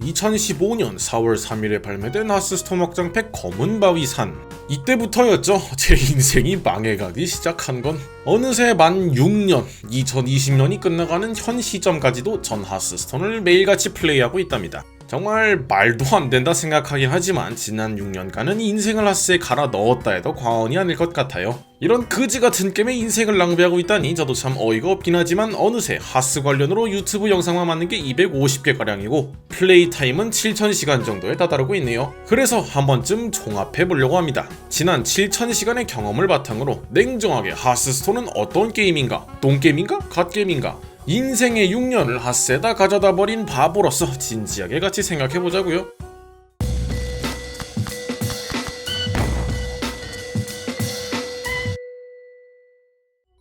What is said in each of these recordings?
2015년 4월 3일에 발매된 하스스톤 확장팩 검은 바위 산. 이때부터였죠. 제 인생이 망해가기 시작한 건. 어느새 만 6년, 2020년이 끝나가는 현 시점까지도 전 하스스톤을 매일같이 플레이하고 있답니다. 정말 말도 안 된다 생각하긴 하지만 지난 6년간은 인생을 하스에 갈아 넣었다 해도 과언이 아닐 것 같아요. 이런 그지 같은 게임에 인생을 낭비하고 있다니 저도 참 어이가 없긴 하지만 어느새 하스 관련으로 유튜브 영상만 만든 게 250개 가량이고 플레이 타임은 7000시간 정도에 다다르고 있네요. 그래서 한 번쯤 종합해 보려고 합니다. 지난 7000시간의 경험을 바탕으로 냉정하게 하스스톤은 어떤 게임인가? 똥게임인가? 갓게임인가? 인생의 6년을 핫세다 가져다 버린 바보로서 진지하게 같이 생각해 보자고요.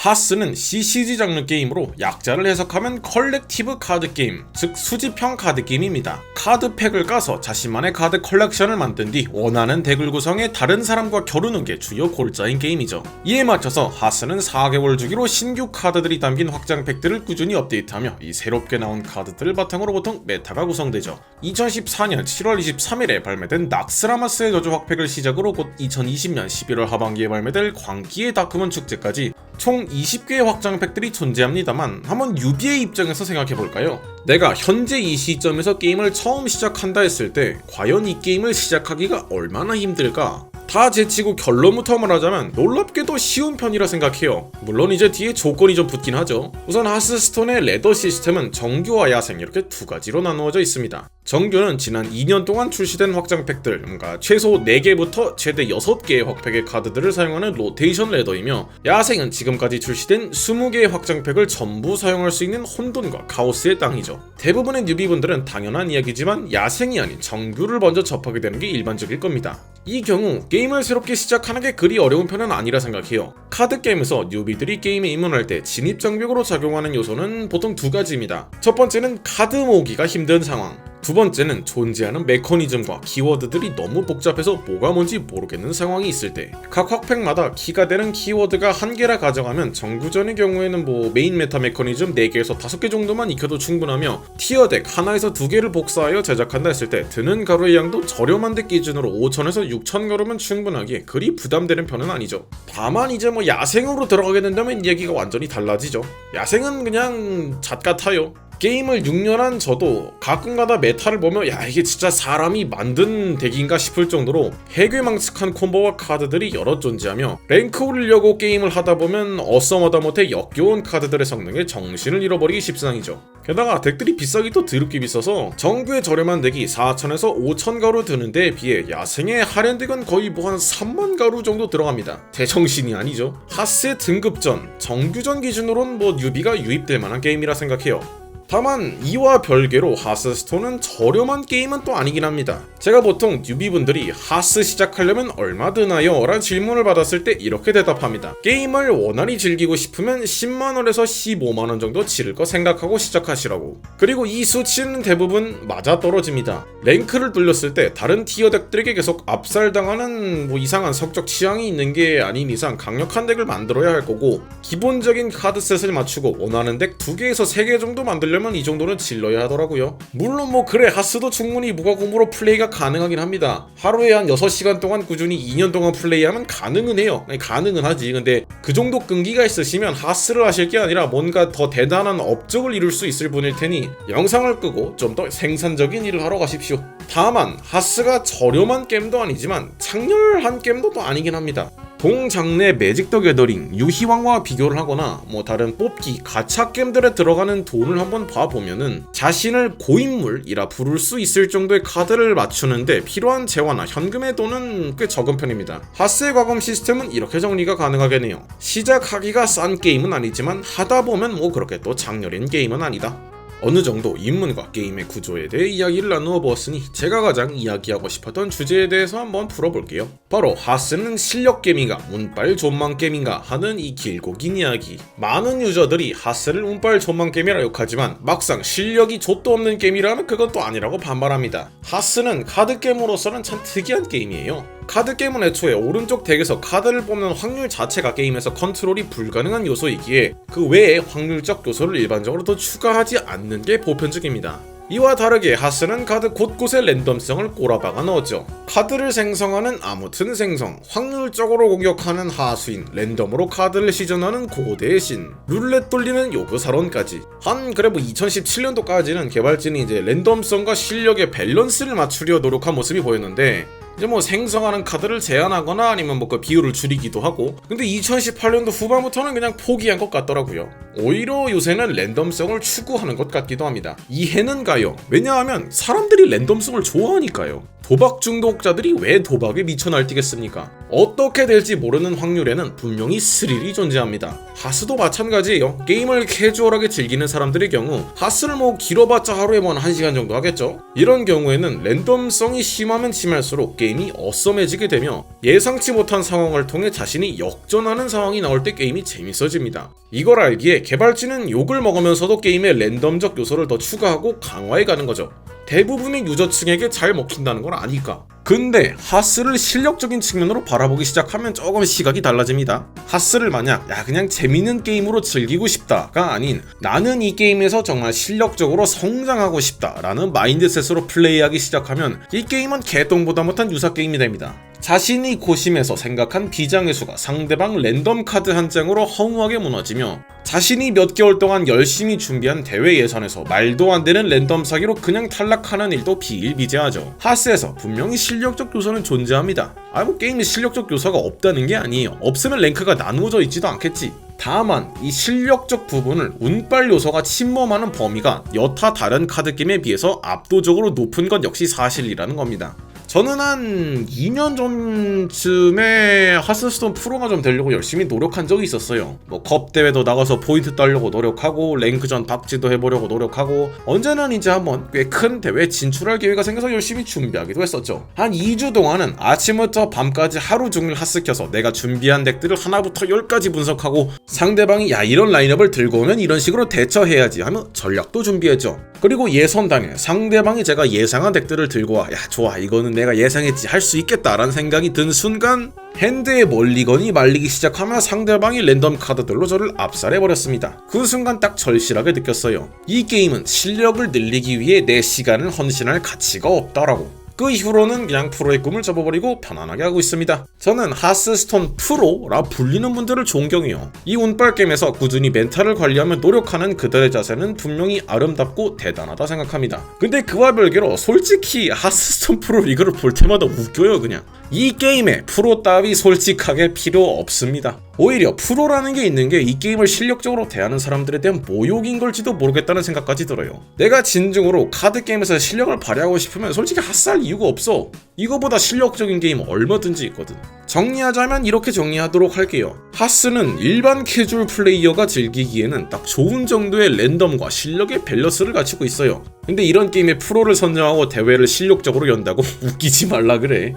하스는 CCG 장르 게임으로 약자를 해석하면 컬렉티브 카드 게임, 즉 수집형 카드 게임입니다. 카드 팩을 까서 자신만의 카드 컬렉션을 만든 뒤 원하는 덱을 구성해 다른 사람과 겨루는 게 주요 골자인 게임이죠. 이에 맞춰서 하스는 4개월 주기로 신규 카드들이 담긴 확장 팩들을 꾸준히 업데이트하며 이 새롭게 나온 카드들을 바탕으로 보통 메타가 구성되죠. 2014년 7월 23일에 발매된 낙스라마스의 저주 확팩을 시작으로 곧 2020년 11월 하반기에 발매될 광기의 다크문 축제까지 총 20개의 확장팩들이 존재합니다만 한번 유비의 입장에서 생각해볼까요? 내가 현재 이 시점에서 게임을 처음 시작한다 했을 때 과연 이 게임을 시작하기가 얼마나 힘들까? 다 제치고 결론부터 말하자면 놀랍게도 쉬운 편이라 생각해요. 물론 이제 뒤에 조건이 좀 붙긴 하죠. 우선 하스스톤의 레더 시스템은 정규와 야생 이렇게 두 가지로 나누어져 있습니다. 정규는 지난 2년 동안 출시된 확장팩들, 그러니까 최소 4개부터 최대 6개의 확팩의 카드들을 사용하는 로테이션 레더이며 야생은 지금까지 출시된 20개의 확장팩을 전부 사용할 수 있는 혼돈과 카오스의 땅이죠. 대부분의 뉴비분들은 당연한 이야기지만 야생이 아닌 정규를 먼저 접하게 되는 게 일반적일 겁니다. 이 경우 게임을 새롭게 시작하는 게 그리 어려운 편은 아니라 생각해요. 카드 게임에서 뉴비들이 게임에 입문할 때 진입 장벽으로 작용하는 요소는 보통 두 가지입니다. 첫 번째는 카드 모으기가 힘든 상황. 두 번째는 존재하는 메커니즘과 키워드들이 너무 복잡해서 뭐가 뭔지 모르겠는 상황이 있을 때. 각 확팩마다 키가 되는 키워드가 한 개라 가정하면 정규전의 경우에는 뭐 메인 메타 메커니즘 4개에서 5개 정도만 익혀도 충분하며 티어덱 하나에서 두 개를 복사하여 제작한다 했을 때 드는 가루의 양도 저렴한 덱 기준으로 5천에서 6천 가루면 충분하기에 그리 부담되는 편은 아니죠. 다만 이제 뭐 야생으로 들어가게 된다면 이야기가 완전히 달라지죠. 야생은 그냥 잣 같아요 게임을 6년 한 저도 가끔가다 메타를 보며 야 이게 진짜 사람이 만든 덱인가 싶을 정도로 해괴망측한 콤보와 카드들이 여러 존재하며 랭크 올리려고 게임을 하다 보면 어썸하다 못해 역겨운 카드들의 성능에 정신을 잃어버리기 십상이죠. 게다가 덱들이 비싸기도 드럽게 비싸서 정규의 저렴한 덱이 4천에서 5천 가루 드는 데에 비해 야생의 하렌 덱은 거의 뭐 한 3만 가루 정도 들어갑니다. 제정신이 아니죠. 하스의 등급전, 정규전 기준으로는 뭐 뉴비가 유입될 만한 게임이라 생각해요. 다만 이와 별개로 하스스톤은 저렴한 게임은 또 아니긴 합니다. 제가 보통 뉴비분들이 하스 시작하려면 얼마 드나요? 라는 질문을 받았을 때 이렇게 대답합니다. 게임을 원활히 즐기고 싶으면 10만원에서 15만원 정도 치를 거 생각하고 시작하시라고. 그리고 이 수치는 대부분 맞아 떨어집니다. 랭크를 뚫렸을 때 다른 티어 덱들에게 계속 압살당하는 뭐 이상한 성적 취향이 있는 게 아닌 이상 강력한 덱을 만들어야 할 거고 기본적인 카드셋을 맞추고 원하는 덱 2개에서 3개 정도 만들려면 하려면 이 정도는 질러야 하더라고요. 물론 뭐 그래 하스도 충분히 무과금으로 플레이가 가능하긴 합니다. 하루에 한 6시간 동안 꾸준히 2년 동안 플레이하면 가능은 해요. 아니, 가능은 하지. 근데 그 정도 끈기가 있으시면 하스를 하실 게 아니라 뭔가 더 대단한 업적을 이룰 수 있을 분일 테니 영상을 끄고 좀 더 생산적인 일을 하러 가십시오. 다만 하스가 저렴한 게임도 아니지만 창렬한 게임도 또 아니긴 합니다. 동장래 매직 더 게더링, 유희왕과 비교를 하거나 뭐 다른 뽑기, 가챠 게임들에 들어가는 돈을 한번 봐보면은 자신을 고인물이라 부를 수 있을 정도의 카드를 맞추는데 필요한 재화나 현금의 돈은 꽤 적은 편입니다. 하스의 과금 시스템은 이렇게 정리가 가능하겠네요. 시작하기가 싼 게임은 아니지만 하다 보면 뭐 그렇게 또 장렬인 게임은 아니다. 어느 정도 인문과 게임의 구조에 대해 이야기를 나누어 보았으니 제가 가장 이야기하고 싶었던 주제에 대해서 한번 풀어볼게요. 바로 하스는 실력 게임인가 운빨 존망 게임인가 하는 이 길고 긴 이야기. 많은 유저들이 하스를 운빨 존망 게임이라 욕하지만 막상 실력이 좆도 없는 게임이라면 그건 또 아니라고 반발합니다. 하스는 카드 게임으로서는 참 특이한 게임이에요. 카드 게임은 애초에 오른쪽 덱에서 카드를 뽑는 확률 자체가 게임에서 컨트롤이 불가능한 요소이기에 그 외에 확률적 요소를 일반적으로 더 추가하지 않는 게 보편적입니다. 이와 다르게 하스는 카드 곳곳에 랜덤성을 꼬라박아 넣었죠. 카드를 생성하는 아무튼 생성, 확률적으로 공격하는 하수인, 랜덤으로 카드를 시전하는 고대의 신, 룰렛 돌리는 요그사론까지. 한 그래 뭐 2017년도까지는 개발진이 이제 랜덤성과 실력의 밸런스를 맞추려 노력한 모습이 보였는데 이제 뭐 생성하는 카드를 제한하거나 아니면 뭐 그 비율을 줄이기도 하고 근데 2018년도 후반부터는 그냥 포기한 것 같더라고요 오히려 요새는 랜덤성을 추구하는 것 같기도 합니다 이해는 가요 왜냐하면 사람들이 랜덤성을 좋아하니까요 도박 중독자들이 왜 도박에 미쳐 날뛰겠습니까? 어떻게 될지 모르는 확률에는 분명히 스릴이 존재합니다. 하스도 마찬가지예요. 게임을 캐주얼하게 즐기는 사람들의 경우 하스를 뭐 길어봤자 하루에 뭐 1시간 정도 하겠죠? 이런 경우에는 랜덤성이 심하면 심할수록 게임이 어썸해지게 되며 예상치 못한 상황을 통해 자신이 역전하는 상황이 나올 때 게임이 재밌어집니다. 이걸 알기에 개발진은 욕을 먹으면서도 게임에 랜덤적 요소를 더 추가하고 강화해 가는 거죠. 대부분의 유저층에게 잘 먹힌다는 건 아니까. 근데 하스를 실력적인 측면으로 바라보기 시작하면 조금 시각이 달라집니다. 하스를 만약 야 그냥 재밌는 게임으로 즐기고 싶다가 아닌 나는 이 게임에서 정말 실력적으로 성장하고 싶다라는 마인드셋으로 플레이하기 시작하면 이 게임은 개똥보다 못한 유사 게임이 됩니다. 자신이 고심해서 생각한 비장의 수가 상대방 랜덤 카드 한 장으로 허무하게 무너지며 자신이 몇 개월 동안 열심히 준비한 대회 예선에서 말도 안 되는 랜덤 사기로 그냥 탈락하는 일도 비일비재하죠. 하스에서 분명히 실력적 요소는 존재합니다. 아 뭐 게임에 실력적 요소가 없다는 게 아니에요. 없으면 랭크가 나누어져 있지도 않겠지. 다만 이 실력적 부분을 운빨 요소가 침범하는 범위가 여타 다른 카드 게임에 비해서 압도적으로 높은 건 역시 사실이라는 겁니다. 저는 한 2년 전쯤에 하스스톤 프로가 좀 되려고 열심히 노력한 적이 있었어요. 뭐 컵 대회도 나가서 포인트 따려고 노력하고 랭크전 박지도 해보려고 노력하고 언제는 이제 한번 꽤 큰 대회 진출할 기회가 생겨서 열심히 준비하기도 했었죠. 한 2주 동안은 아침부터 밤까지 하루 종일 하스 켜서 내가 준비한 덱들을 하나부터 열까지 분석하고 상대방이 야 이런 라인업을 들고 오면 이런 식으로 대처해야지 하며 전략도 준비했죠. 그리고 예선 당일 상대방이 제가 예상한 덱들을 들고 와 야 좋아 이거는 내가 예상했지 할 수 있겠다라는 생각이 든 순간 핸드에 멀리건이 말리기 시작하며 상대방이 랜덤 카드들로 저를 압살해버렸습니다. 그 순간 딱 절실하게 느꼈어요. 이 게임은 실력을 늘리기 위해 내 시간을 헌신할 가치가 없다라고. 그 이후로는 그냥 프로의 꿈을 접어버리고 편안하게 하고 있습니다. 저는 하스스톤 프로라 불리는 분들을 존경해요. 이 운빨 게임에서 꾸준히 멘탈을 관리하며 노력하는 그들의 자세는 분명히 아름답고 대단하다 생각합니다. 근데 그와 별개로 솔직히 하스스톤 프로 리그를 볼 때마다 웃겨요 그냥. 이 게임에 프로 따위 솔직하게 필요 없습니다. 오히려 프로라는 게 있는 게 이 게임을 실력적으로 대하는 사람들에 대한 모욕인 걸지도 모르겠다는 생각까지 들어요. 내가 진중으로 카드 게임에서 실력을 발휘하고 싶으면 솔직히 핫살 이유가 없어. 이거보다 실력적인 게임 얼마든지 있거든. 정리하자면 이렇게 정리하도록 할게요. 하스는 일반 캐주얼 플레이어가 즐기기에는 딱 좋은 정도의 랜덤과 실력의 밸런스를 갖추고 있어요. 근데 이런 게임에 프로를 선정하고 대회를 실력적으로 연다고 웃기지 말라 그래.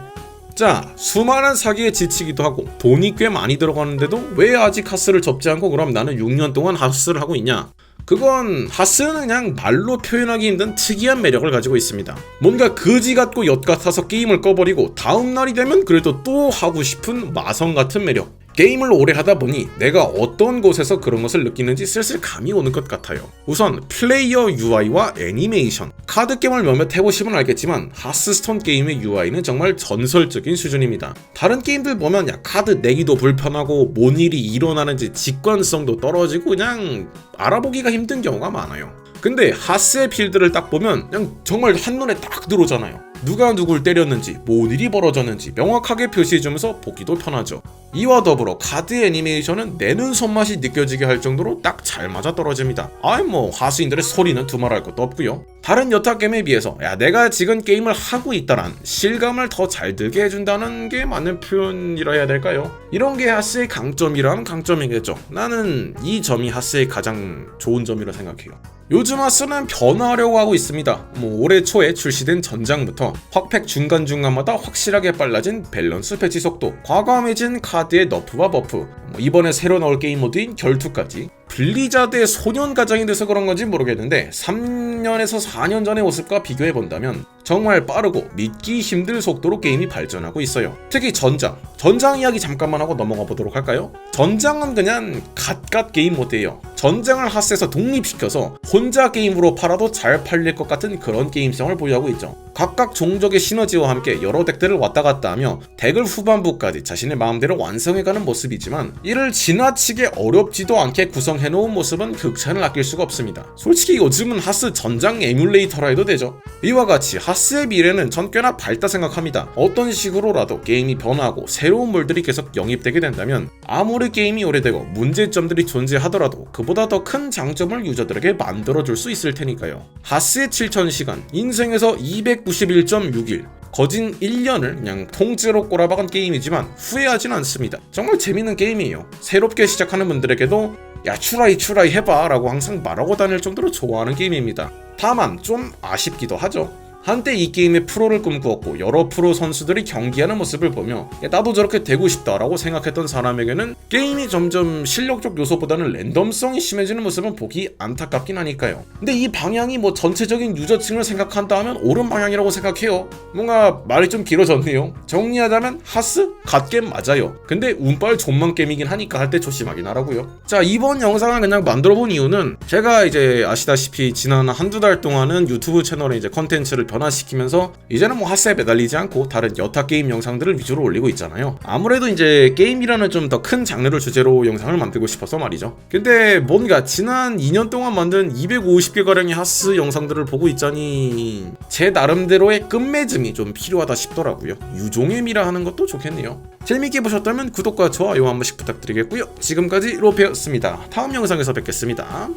자, 수많은 사기에 지치기도 하고 돈이 꽤 많이 들어가는데도 왜 아직 하스를 접지 않고 그럼 나는 6년 동안 하스를 하고 있냐? 그건 하스는 그냥 말로 표현하기 힘든 특이한 매력을 가지고 있습니다. 뭔가 거지 같고 엿 같아서 게임을 꺼버리고 다음 날이 되면 그래도 또 하고 싶은 마성 같은 매력. 게임을 오래 하다 보니 내가 어떤 곳에서 그런 것을 느끼는지 슬슬 감이 오는 것 같아요. 우선 플레이어 UI와 애니메이션. 카드 게임을 몇몇 해보시면 알겠지만 하스스톤 게임의 UI는 정말 전설적인 수준입니다. 다른 게임들 보면 야 카드 내기도 불편하고 뭔 일이 일어나는지 직관성도 떨어지고 그냥 알아보기가 힘든 경우가 많아요. 근데 하스의 필드를 딱 보면 그냥 정말 한눈에 딱 들어오잖아요. 누가 누굴 때렸는지, 뭔 일이 벌어졌는지 명확하게 표시해주면서 보기도 편하죠. 이와 더불어 카드 애니메이션은 내는 손맛이 느껴지게 할 정도로 딱 잘 맞아 떨어집니다. 아이 뭐 하수인들의 소리는 두말할 것도 없고요. 다른 여타 게임에 비해서 야 내가 지금 게임을 하고 있다란 실감을 더 잘 들게 해준다는 게 맞는 표현이라 해야 될까요? 이런 게 하스의 강점이라는 강점이겠죠. 나는 이 점이 하스의 가장 좋은 점이라 생각해요. 요즘 하스는 변화하려고 하고 있습니다. 뭐 올해 초에 출시된 전장부터 확팩 중간중간마다 확실하게 빨라진 밸런스 배치 속도, 과감해진 카드의 너프와 버프, 뭐 이번에 새로 나올 게임 모드인 결투까지 블리자드의 소년 가장이 돼서 그런 건지 모르겠는데 3년에서 4년 전의 모습과 비교해 본다면 정말 빠르고 믿기 힘들 속도로 게임이 발전하고 있어요. 특히 전장. 전장 이야기 잠깐만 하고 넘어가 보도록 할까요? 전장은 그냥 갓갓 게임 모드예요. 전장을 핫에서 독립시켜서 혼자 게임으로 팔아도 잘 팔릴 것 같은 그런 게임성을 보유하고 있죠. 각각 종족의 시너지와 함께 여러 덱들을 왔다 갔다 하며 덱을 후반부까지 자신의 마음대로 완성해가는 모습이지만 이를 지나치게 어렵지도 않게 구성해 놓은 모습은 극찬을 아낄 수가 없습니다. 솔직히 요즘은 하스 전장 에뮬레이터라 해도 되죠. 이와 같이 하스의 미래는 전 꽤나 밝다 생각합니다. 어떤 식으로라도 게임이 변화하고 새로운 물들이 계속 영입되게 된다면 아무리 게임이 오래되고 문제점들이 존재하더라도 그보다 더 큰 장점을 유저들에게 만들어줄 수 있을 테니까요. 하스의 7000시간, 인생에서 291.6일, 거진 1년을 그냥 통째로 꼬라박은 게임이지만 후회하진 않습니다. 정말 재밌는 게임이에요. 새롭게 시작하는 분들에게도 야 추라이 추라이 해봐 라고 항상 말하고 다닐 정도로 좋아하는 게임입니다. 다만 좀 아쉽기도 하죠. 한때 이 게임의 프로를 꿈꾸었고 여러 프로 선수들이 경기하는 모습을 보며 야, 나도 저렇게 되고 싶다라고 생각했던 사람에게는 게임이 점점 실력적 요소보다는 랜덤성이 심해지는 모습은 보기 안타깝긴 하니까요. 근데 이 방향이 뭐 전체적인 유저층을 생각한다 하면 옳은 방향이라고 생각해요. 뭔가 말이 좀 길어졌네요. 정리하자면 하스 갓겜 맞아요. 근데 운빨 존만 게임이긴 하니까 할 때 조심하긴 하라고요. 자 이번 영상을 그냥 만들어 본 이유는 제가 이제 아시다시피 지난 한두 달 동안은 유튜브 채널에 이제 컨텐츠를 변화시키면서 이제는 뭐 핫세에 매달리지 않고 다른 여타 게임 영상들을 위주로 올리고 있잖아요. 아무래도 이제 게임이라는 좀 더 큰 장르를 주제로 영상을 만들고 싶어서 말이죠. 근데 뭔가 지난 2년 동안 만든 250개가량의 핫스 영상들을 보고 있자니 제 나름대로의 끝맺음이 좀 필요하다 싶더라고요. 유종의 미라 하는 것도 좋겠네요. 재밌게 보셨다면 구독과 좋아요 한 번씩 부탁드리겠고요. 지금까지 로페였습니다. 다음 영상에서 뵙겠습니다.